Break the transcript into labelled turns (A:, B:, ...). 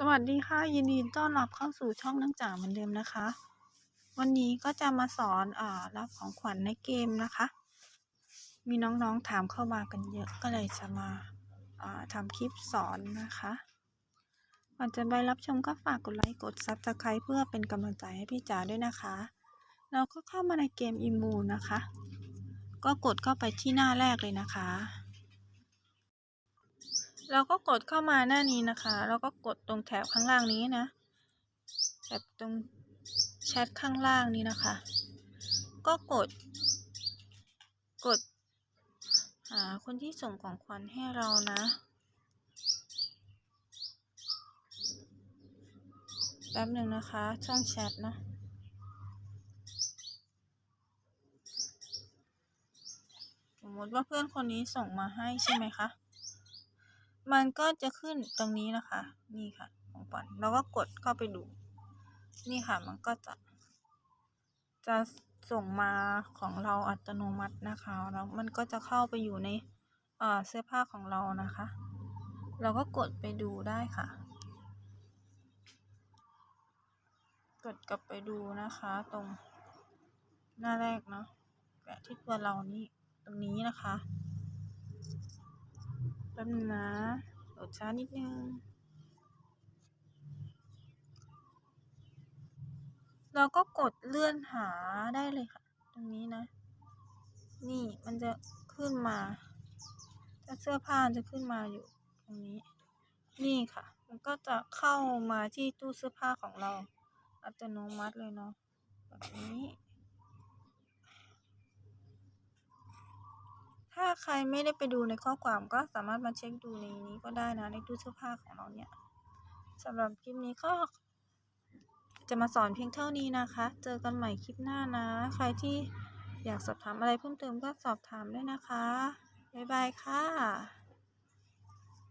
A: สวัสดีค่ะ ยินดีต้อนรับเข้าสู่ช่องนังจ่างเหมือนเดิมนะคะ วันนี้ก็จะมาสอนอ่ารับของขวัญในเกมนะคะ มีน้องๆถามเข้ามากันเยอะก็เลยจะมาอ่าทำคลิปสอนนะคะก่อนจะไปรับชมก็ฝากกดไลค์กดซับสไครต์เพื่อเป็นกำลังใจให้พี่จ๋าด้วยนะคะ เราก็เข้ามาในเกมอิมูนะคะ ก็กดเข้าไปที่หน้าแรกเลยนะคะ เราก็กดเข้ามาหน้านี้นะคะ แล้วก็กดตรงแถบข้างล่างนี้นะแถบตรงแชทข้างล่างนี้นะคะ ก็กด กดหาคนที่ส่งของขวัญให้เรานะแป๊บหนึ่งนะคะ ช่องแชทนะสมมติว่าเพื่อนคนนี้ส่งมาให้ใช่ไหมคะ มันก็จะขึ้นตรงนี้นะคะ นี่ค่ะของขวัญเราก็กดเข้าไปดู นี่ค่ะมันก็จะ จะส่งมาของเราอัตโนมัตินะคะ แล้วมันก็จะเข้าไปอยู่ในเอ่อเสื้อผ้าของเรานะคะ เราก็กดไปดูได้ค่ะ กดกลับไปดูนะคะ ตรงหน้าแรกเนาะแปะที่ตัวเรานี่ตรงนี้นะคะ แป๊บนึงนะโหลดช้านิดนึง เราก็กดเลื่อนหาได้เลยค่ะ ตรงนี้นะ นี่มันจะขึ้นมาถ้าเสื้อผ้าจะขึ้นมาอยู่ตรงนี้ นี่ค่ะ มันก็จะเข้ามาที่ตู้เสื้อผ้าของเรา อัตโนมัติเลยเนาะแบบนี้ ถ้า ใครไม่ได้ไปดูในข้อความก็สามารถมาเช็คดูในนี้ก็ได้นะ ในตู้เสื้อผ้าของเราเนี่ยสำหรับคลิปนี้ก็จะมาสอนเพียงเท่านี้นะคะ เจอกันใหม่คลิปหน้านะ ใครที่อยากสอบถามอะไรเพิ่มเติมก็สอบถามได้นะคะ บ๊ายบายค่ะ